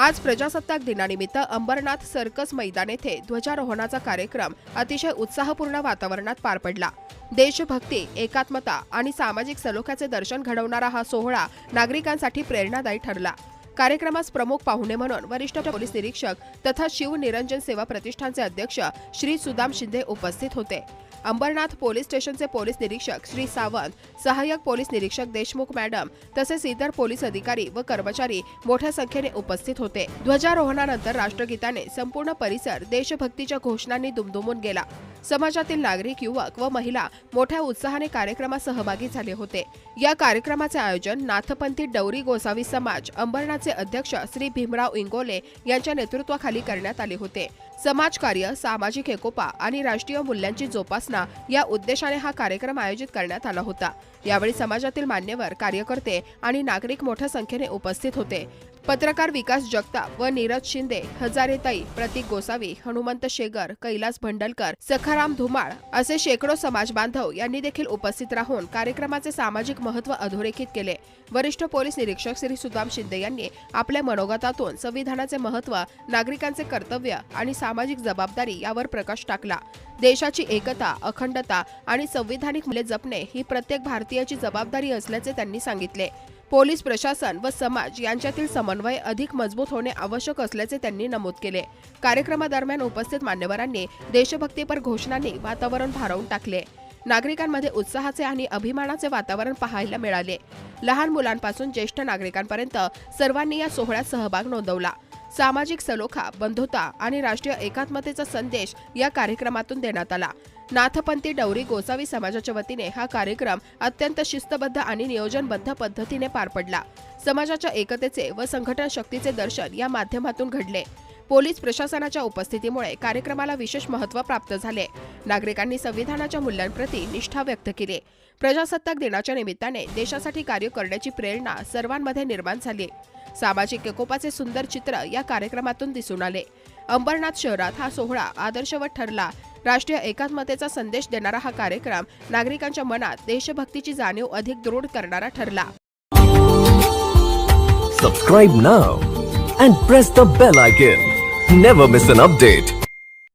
आज प्रजासत्ताक दिनानिमित्त अंबरनाथ सर्कस मैदान येथे ध्वजारोहणाचा कार्यक्रम अतिशय उत्साहपूर्ण वातावरणात पार पडला. देशभक्ती एकात्मता आणि सामाजिक सलोख्याचे दर्शन घडवणारा हा सोहळा नागरिकांसाठी प्रेरणादायी ठरला. कार्यक्रमास प्रमुख पाहुणे म्हणून वरिष्ठ पोलीस निरीक्षक तथा शिव निरंजन सेवा प्रतिष्ठानचे अध्यक्ष श्री सुदाम शिंदे उपस्थित होते. अंबरनाथ पोलीस स्टेशनचे पोलीस निरीक्षक श्री सावंत सहाय्यक पोलीस निरीक्षक देशमुख मॅडम तसेच इतर पोलीस अधिकारी व कर्मचारी मोठ्या संख्येने उपस्थित होते. ध्वजारोहणानंतर राष्ट्रगीताने संपूर्ण परिसर देशभक्तीच्या घोषणांनी दुमदुमून गेला. समाजातील नागरिक युवक व महिला मोठ्या उत्साहाने कार्यक्रमात सहभागी झाले होते. या कार्यक्रमाचे आयोजन नाथपंथी डौरी गोसावी समाज अंबरनाथचे अध्यक्ष श्री भीमराव इंगोले यांच्या नेतृत्वाखाली करण्यात आले होते. समाजकार्य सामाजिक एकोपा आणि राष्ट्रीय मूल्यांची जोपासना या उद्देशाने हा कार्यक्रम आयोजित करण्यात आला होता. यावेळी समाजातील मान्यवर कार्यकर्ते आणि नागरिक मोठ्या संख्येने उपस्थित होते. पत्रकार विकास जगताप व नीरज शिंदे हजारेताई प्रतीक गोसावी हनुमंत शेगर कैलास भंडलकर सखाराम धुमाळ असे शेकडो समाज बांधव यांनी देखील उपस्थित राहून कार्यक्रमाचे सामाजिक महत्त्व अधोरेखित केले. वरिष्ठ पोलीस निरीक्षक श्री सुदाम शिंदे यांनी आपल्या मनोगतातून संविधानाचे महत्त्व नागरिकांचे कर्तव्य आणि सामाजिक जबाबदारी यावर प्रकाश टाकला. देशाची एकता अखंडता आणि संविधानिक मूल्ये जपणे ही प्रत्येक भारतीयाची जबाबदारी असल्याचे त्यांनी सांगितले. पोलीस प्रशासन व समाज यांच्यातील समन्वय अधिक मजबूत होणे आवश्यक असल्याचे त्यांनी नमूद केले. कार्यक्रमादरम्यान उपस्थित मान्यवरांनी देशभक्तीपर घोषणांनी वातावरण भारावून टाकले. नागरिकांमध्ये उत्साहाचे आणि अभिमानाचे वातावरण पाहायला मिळाले. लहान मुलांपासून ज्येष्ठ नागरिकांपर्यंत सर्वांनी या सोहळ्यात सहभाग नोंदवला. सामाजिक सलोखा बंधुता आणि राष्ट्रीय एकात्मतेचा संदेश या कार्यक्रमातून देण्यात आला. नाथपंथी डौरी गोसावी समाजाच्या वतीने हा कार्यक्रम अत्यंत शिस्तबद्ध आणि नियोजनबद्ध पद्धतीने पार पडला. समाजाच्या एकतेचे व संघटन शक्तीचे दर्शन या माध्यमातून घडले. पोलीस प्रशासनाच्या उपस्थितीमुळे कार्यक्रमाला विशेष महत्त्व प्राप्त झाले. नागरिकांनी संविधानाच्या मूल्यांप्रती निष्ठा व्यक्त केली. प्रजासत्ताक दिनाच्या निमित्ताने देशासाठी कार्य करण्याची प्रेरणा सर्वांमध्ये निर्माण झाली. सामाजिक एकोपाचे सुंदर चित्र या कार्यक्रमातून दिसून आले. अंबरनाथ शहरात हा सोहळा आदर्शवत ठरला राष्ट्रीय एकात्मतेचा संदेश देणारा हा कार्यक्रम नागरिकांच्या मनात देशभक्तीची जाणीव अधिक दृढ करणारा ठरला. Subscribe now and press the bell icon never miss an update